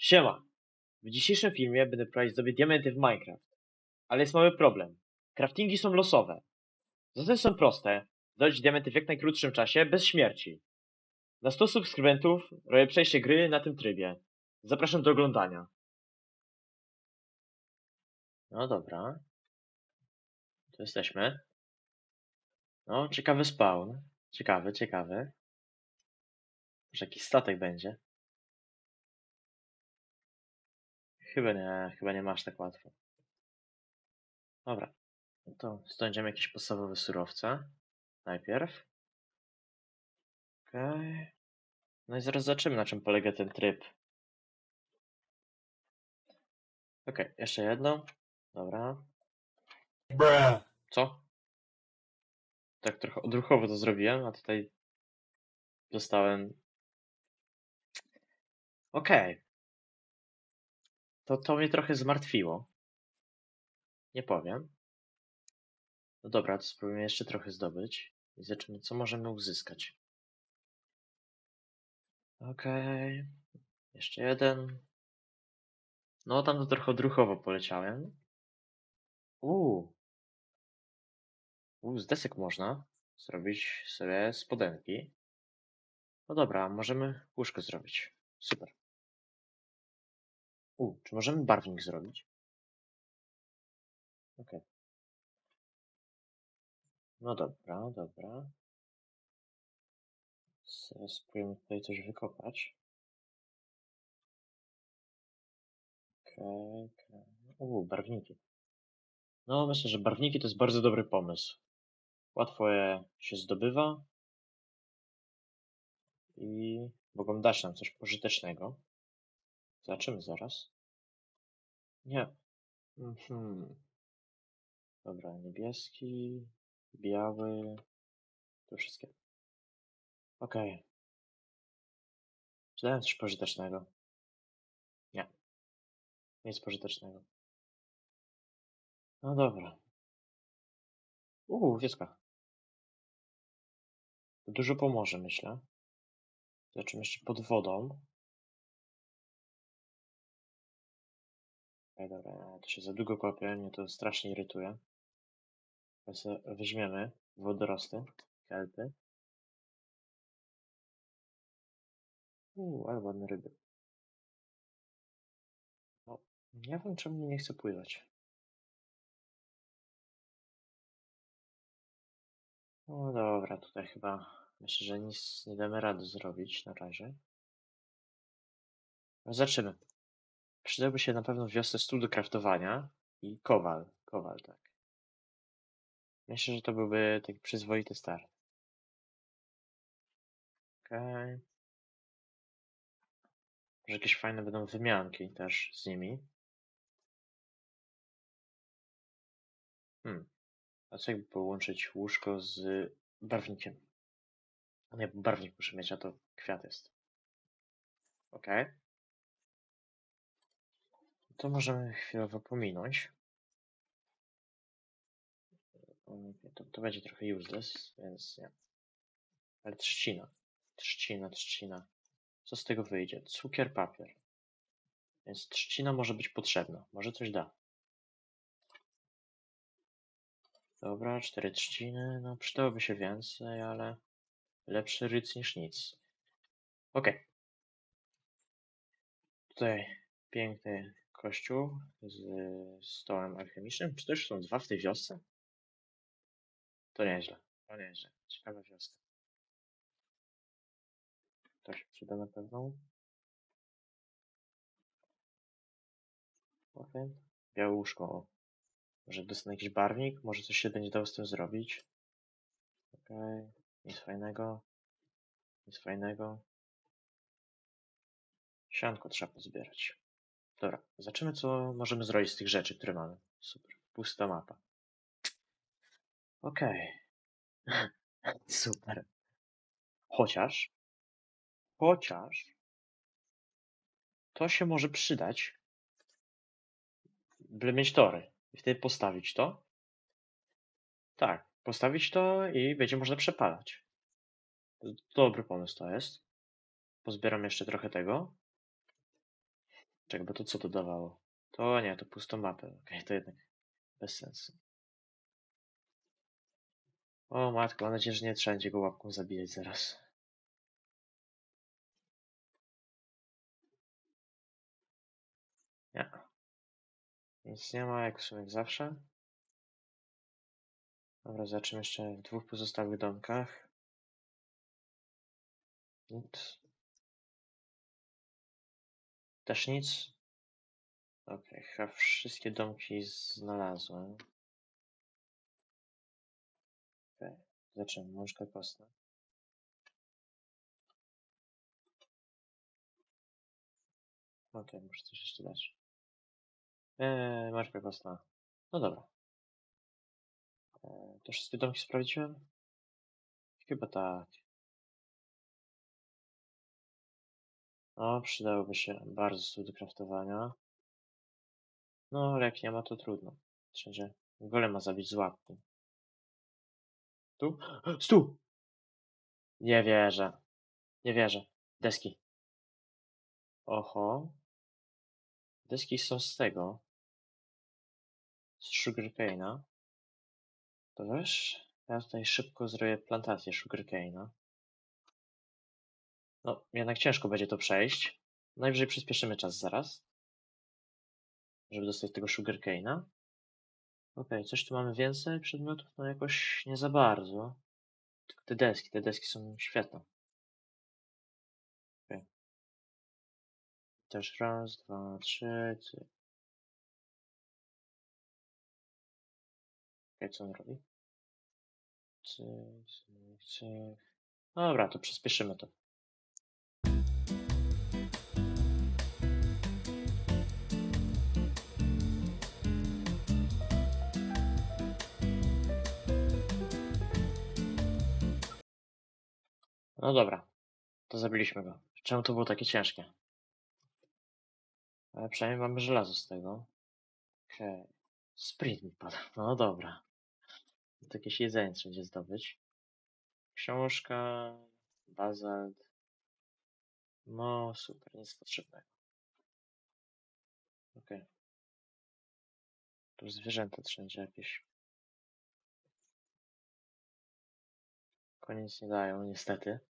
Siema! W dzisiejszym filmie będę próbować zdobyć diamenty w Minecraft. Ale jest mały problem. Craftingi są losowe. Zasady są proste. Zdobyć diamenty w jak najkrótszym czasie, bez śmierci. Na 100 subskrybentów robię przejście gry na tym trybie. Zapraszam do oglądania. No dobra. Tu jesteśmy. No, ciekawy spawn. Ciekawy, ciekawy. Może jakiś statek będzie. Chyba nie, chyba nie masz tak łatwo. Dobra, no to zdobędziemy jakieś podstawowe surowce. Najpierw. Okej. No i zaraz zobaczymy na czym polega ten tryb. Okej, jeszcze jedno. Dobra. Bruh. Co? Tak trochę odruchowo to zrobiłem, a tutaj dostałem. Okej. To to mnie trochę zmartwiło. Nie powiem. No dobra, to spróbujemy jeszcze trochę zdobyć. I zobaczymy, co możemy uzyskać. Okej. Jeszcze jeden. No, tam to trochę odruchowo poleciałem. Uuu. Uuu, z desek można zrobić sobie spodenki. No dobra, możemy łóżko zrobić. Super. U, czy możemy barwnik zrobić? Okej. No dobra, dobra. Spróbujemy tutaj coś wykopać. Okej, okej. U, barwniki. No, myślę, że barwniki to jest bardzo dobry pomysł. Łatwo je się zdobywa i mogą dać nam coś pożytecznego. Zobaczymy zaraz. Nie. Mhm. Dobra, niebieski, biały, to wszystkie. Okej. Czy dają coś pożytecznego? Nie. Nic pożytecznego. No dobra. Uuu, wioska. To dużo pomoże, myślę. Zobaczymy jeszcze pod wodą. Okej, dobra, to się za długo kopie, mnie to strasznie irytuje. Sobie weźmiemy wodorosty, kelpy. Uuu, ale ładne ryby. No, nie wiem czemu nie chce pływać. No dobra, tutaj chyba myślę, że nic nie damy rady zrobić na razie. No Zobaczymy. Przydałby się na pewno w wiosce stół do kraftowania i kowal. Kowal, tak. Myślę, że to byłby taki przyzwoity start. Okej. Może jakieś fajne będą wymianki też z nimi. Hmm. A co jakby połączyć łóżko z barwnikiem? Nie, barwnik muszę mieć, a to kwiat jest. Okej. To możemy chwilowo pominąć. To, to będzie trochę useless, więc nie. Ale trzcina. Trzcina, trzcina. Co z tego wyjdzie? Cukier, papier. Więc trzcina może być potrzebna. Może coś da. Dobra, cztery trzciny. No, przydałoby się więcej, ale lepszy ryc niż nic. Okej. Tutaj piękny kościół z stołem alchemicznym. Czy też są dwa w tej wiosce? To nieźle. To nieźle. Ciekawa wioska. To się przyda na pewno. Okej. Białe łóżko. Może dostanę jakiś barwnik? Może coś się będzie dało z tym zrobić? Okej. Nic fajnego. Nic fajnego. Sianko trzeba pozbierać. Dobra, zobaczymy co możemy zrobić z tych rzeczy, które mamy. Super. Pusta mapa. Okej. Super. Chociaż. Chociaż. To się może przydać. Byle mieć tory. I wtedy postawić to. Tak, postawić to i będzie można przepalać. Dobry pomysł to jest. Pozbieram jeszcze trochę tego. Czekaj, bo to co to dawało? To nie, to pustą mapę. Okej, to jednak bez sensu. O matko, mam nadzieję, że nie trzeba będzie go łapką zabijać zaraz. Nie. Nic nie ma, jak w sumie zawsze. Dobra, zobaczymy jeszcze w dwóch pozostałych domkach. Nic. Też nic. Okej, chyba wszystkie domki znalazłem. Okej, zaczynamy. Mążka kostna. Okej, muszę coś jeszcze dać. Eee, mążka kostna. No dobra. Eee, to wszystkie domki sprawdziłem? Chyba tak. No, przydałoby się bardzo stół do craftowania. No, ale jak nie ma, to trudno. Wszędzie golema zabić z łapki. Tu? Stół! Nie wierzę. Nie wierzę. Deski. Oho. Deski są z tego. Z sugarcane'a. To wiesz? Ja tutaj szybko zrobię plantację sugarcane'a. No, jednak ciężko będzie to przejść. Najwyżej przyspieszymy czas zaraz. Żeby dostać tego sugarcane'a. Okej, coś tu mamy więcej przedmiotów? No jakoś nie za bardzo. Tylko te deski, te deski są świetne. Okej. Też raz, dwa, trzy, cyk. Okej, co on robi? Cyk, cyk, cyk. Dobra, to przyspieszymy to. No dobra, to zabiliśmy go. Czemu to było takie ciężkie? Ale przynajmniej mamy żelazo z tego. Okej. Sprint mi pada. No dobra. To jakieś jedzenie trzeba będzie zdobyć. Książka, bazalt. No super, nic potrzebnego. Okej. Tu zwierzęta wszędzie jakieś. Konie nic nie dają, niestety.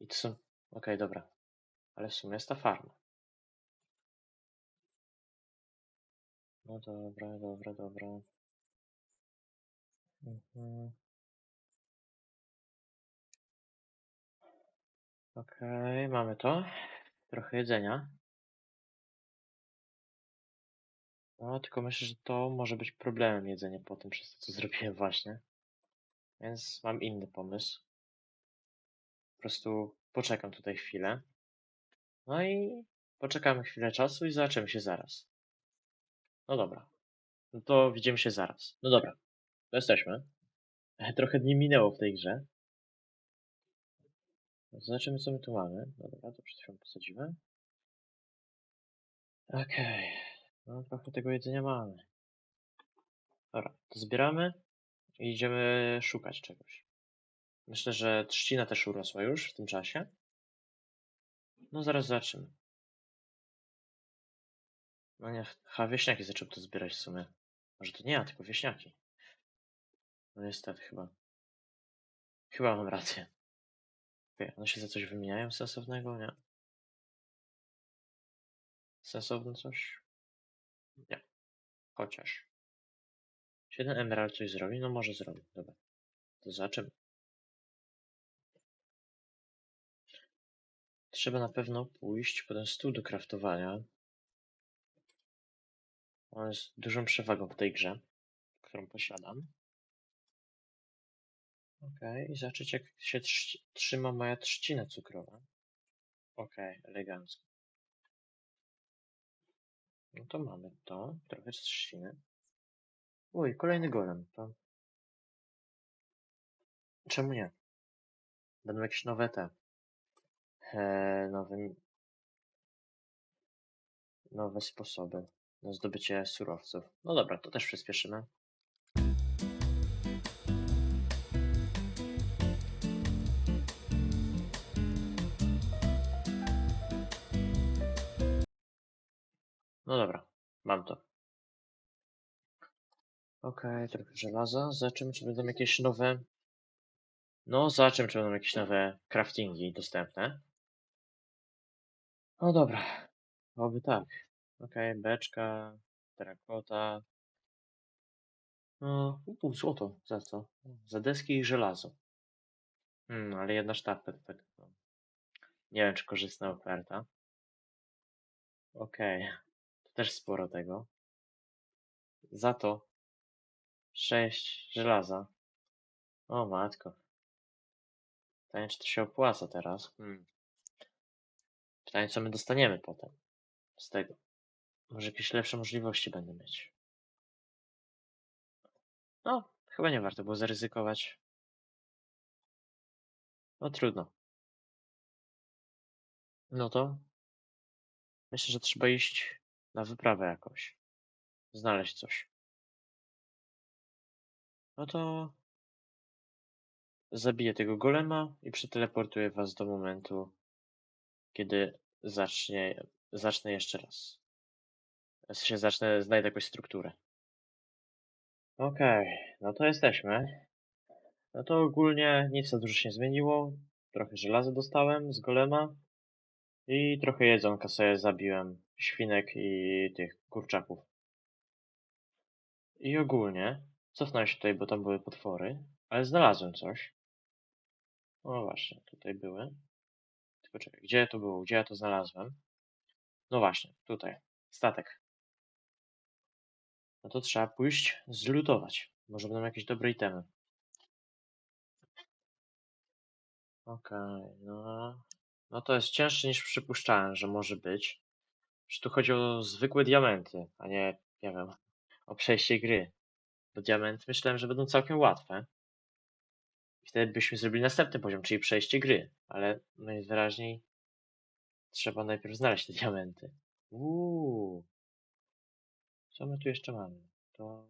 I to są... Okej, dobra. Ale w sumie jest ta farma. No dobra, dobra, dobra. Mhm. Okej, mamy to. Trochę jedzenia. No, tylko myślę, że to może być problemem jedzenie po tym, przez to, co zrobiłem właśnie. Więc mam inny pomysł. Po prostu poczekam tutaj chwilę. No i poczekamy chwilę czasu i zobaczymy się zaraz. No dobra. No to widzimy się zaraz. No dobra. To jesteśmy. Trochę dni minęło w tej grze. No, Zobaczymy, co my tu mamy. Dobra, to przed chwilą posadzimy. Okej. No trochę tego jedzenia mamy. Dobra, to zbieramy i idziemy szukać czegoś. Myślę, że trzcina też urosła już w tym czasie. No zaraz zobaczymy. No nie, chyba wieśniaki zaczęły to zbierać w sumie. Może to nie ja, tylko wieśniaki. No niestety chyba. Chyba mam rację. Okej, one się za coś wymieniają sensownego? Nie. Sensowne coś? Nie. Chociaż. Czy jeden emerald coś zrobi? No może zrobi. Dobra. To zobaczymy. Trzeba na pewno pójść po ten stół do craftowania. On jest dużą przewagą w tej grze, którą posiadam. Okej, i zobaczyć jak się trzyma moja trzcina cukrowa. Okej, elegancko. No to mamy to, trochę trzciny. Uj, kolejny golem, to... Czemu nie? Będą jakieś nowe te... E, nowe... Nowe sposoby na zdobycie surowców. No dobra, to też przyspieszymy. No dobra, mam to. Okej, trochę żelaza. Zobaczymy, czy będą jakieś nowe... No, zobaczymy, czy będą jakieś nowe craftingi dostępne. No dobra, oby tak. Okej, beczka, terakota. No, uuu, złoto. Za co? Za deski i żelazo. Hmm, ale jedna sztabka to tak. No. Nie wiem, czy korzystna oferta. Okej, to też sporo tego. Za to sześć żelaza. O matko. Pytanie, czy to się opłaca teraz? Hmm. Pytanie, co my dostaniemy potem z tego. Może jakieś lepsze możliwości będę mieć. No, chyba nie warto było zaryzykować. No trudno. No to myślę, że trzeba iść na wyprawę jakoś. Znaleźć coś. No to zabiję tego golema i przeteleportuję was do momentu, kiedy zacznie, zacznę jeszcze raz. W zacznę, znajdę jakąś strukturę. Okej, no to jesteśmy. No to ogólnie nic za dużo się nie zmieniło. Trochę żelaza dostałem z golema. I trochę jedzonka sobie zabiłem. Świnek i tych kurczaków. I ogólnie cofnąłem się tutaj, bo tam były potwory, ale znalazłem coś. O właśnie, tutaj były. Tylko czekaj, gdzie to było? Gdzie ja to znalazłem? No właśnie, tutaj. Statek. No to trzeba pójść zlutować. Może będą jakieś dobre itemy. Okej, no. No to jest cięższe niż przypuszczałem, że może być. Że tu chodzi o zwykłe diamenty, a nie, nie wiem, o przejście gry. Bo diamenty myślałem, że będą całkiem łatwe. Wtedy byśmy zrobili następny poziom, czyli przejście gry. Ale najwyraźniej trzeba najpierw znaleźć te diamenty. Uuu. Co my tu jeszcze mamy? To,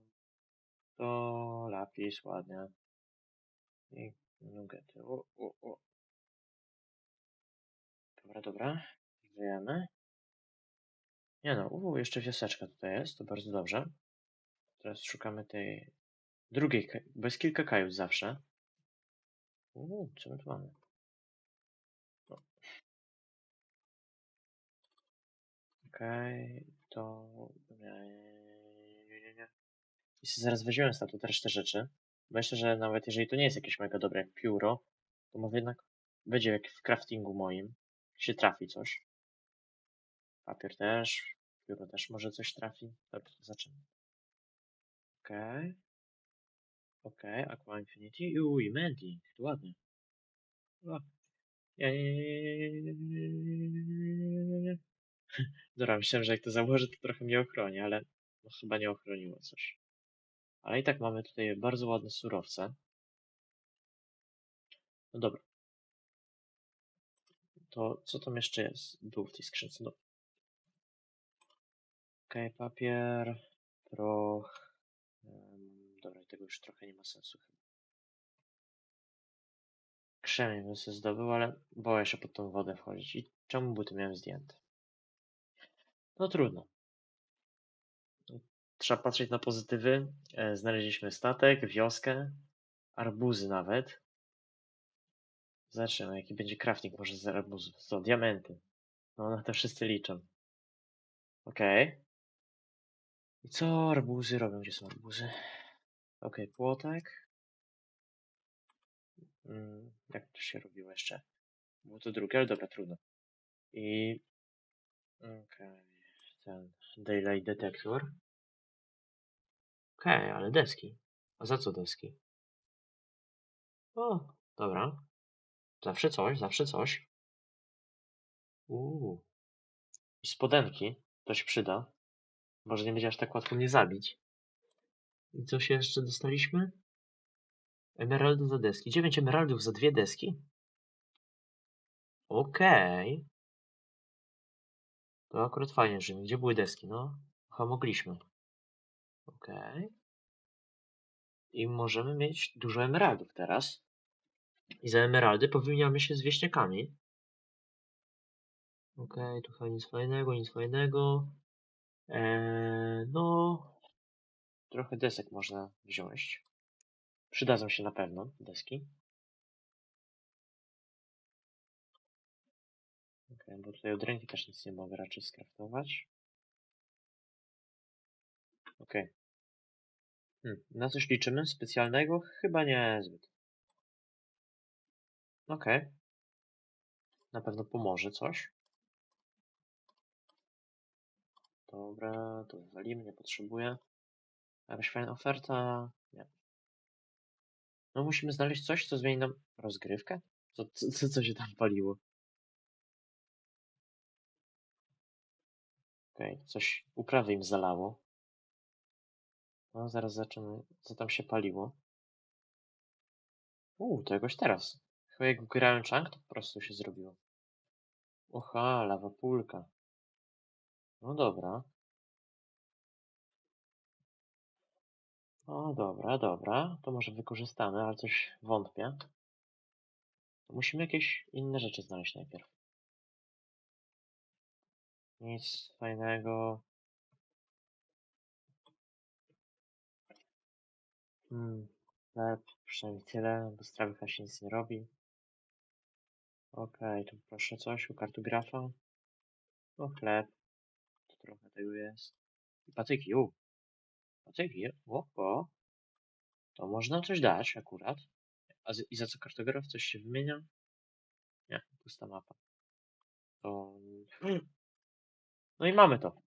to lapis, ładnie. I nugety. O, o, o. Dobra, dobra. Żyjemy. Nie no, uuu, jeszcze wioseczka tutaj jest, to bardzo dobrze. Teraz szukamy tej drugiej, bo jest kilka kajut zawsze. Uuu, co my tu mamy? Okej, to... Nie, nie, nie, nie. Jeśli zaraz weźmiemy statu też te rzeczy. Myślę, że nawet jeżeli to nie jest jakieś mega dobre jak pióro, to może jednak będzie jak w craftingu moim. Się trafi coś. Papier też. Pióro też może coś trafi. Dobra, zaczynamy. Okej. Okej, Aqua Infinity. Mending. To ładnie. Dobra, myślałem, że jak to założę, to trochę mnie ochroni, ale no, chyba nie ochroniło coś. Ale i tak mamy tutaj bardzo ładne surowce. No dobra. To co tam jeszcze jest? Był w tej skrzynce. No. Okej, papier, proch. Dobra, tego już trochę nie ma sensu chyba. Krzemień bym sobie zdobył, ale boję się pod tą wodę wchodzić. I czemu buty miałem zdjęte? No trudno. Trzeba patrzeć na pozytywy. E, Znaleźliśmy statek, wioskę, arbuzy nawet. Zobaczymy, jaki będzie crafting może z arbuzów. Co, diamenty. No na to wszyscy liczą. Okej. I co arbuzy robią? Gdzie są arbuzy? Okej, płotek. Mm, jak to się robiło jeszcze? Było to drugie, ale dobra, trudno. I... Okej, ten Daylight Detector. Okej, ale deski. A za co deski? O, dobra. Zawsze coś, zawsze coś. Uuu. I spodenki. To się przyda. Może nie będzie aż tak łatwo mnie zabić. I co się jeszcze dostaliśmy? Emeraldy za deski. 9 emeraldów za dwie deski? Okej. To akurat fajnie, że gdzie były deski, no? Chyba mogliśmy. Okej. I możemy mieć dużo emeraldów teraz. I za emeraldy powymieniamy się z wieśniakami. Okej, tu chyba nic fajnego, nic fajnego. Eee, no, trochę desek można wziąć. Przydadzą się na pewno deski. Okej, bo tutaj od ręki też nic nie mogę raczej skraftować. Okej. Hmm, na coś liczymy specjalnego? Chyba nie zbyt. Okej. Na pewno pomoże coś. Dobra, to wywalimy, nie potrzebuję. Jakaś fajna oferta? Nie. No musimy znaleźć coś, co zmieni nam rozgrywkę? Co, co, co, się tam paliło? Okej, coś uprawy im zalało. No, zaraz zaczynamy. Co tam się paliło? Uuu, to jakoś teraz. Chyba jak grałem chunk, to po prostu się zrobiło. Oha, lawa pulka. No dobra. O, dobra, dobra. To może wykorzystamy, ale coś wątpię. Musimy jakieś inne rzeczy znaleźć najpierw. Nic fajnego. Hmm, chleb, przynajmniej tyle, bo z trawy chyba się nic nie robi. Okej, to proszę coś u kartografa. No chleb. To trochę tego jest. I patyki, u. Patyki, o, o. To można coś dać akurat. A z, I za co kartograf? Coś się wymienia? Nie, pusta mapa. To... No i mamy to.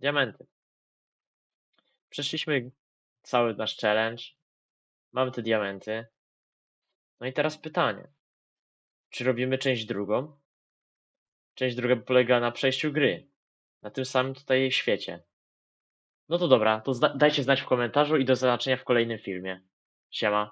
Diamenty. Przeszliśmy cały nasz challenge. Mamy te diamenty. No i teraz pytanie. Czy robimy część drugą? Część druga polega na przejściu gry. Na tym samym tutaj świecie. No to dobra, to zda- dajcie znać w komentarzu i do zobaczenia w kolejnym filmie. Siema.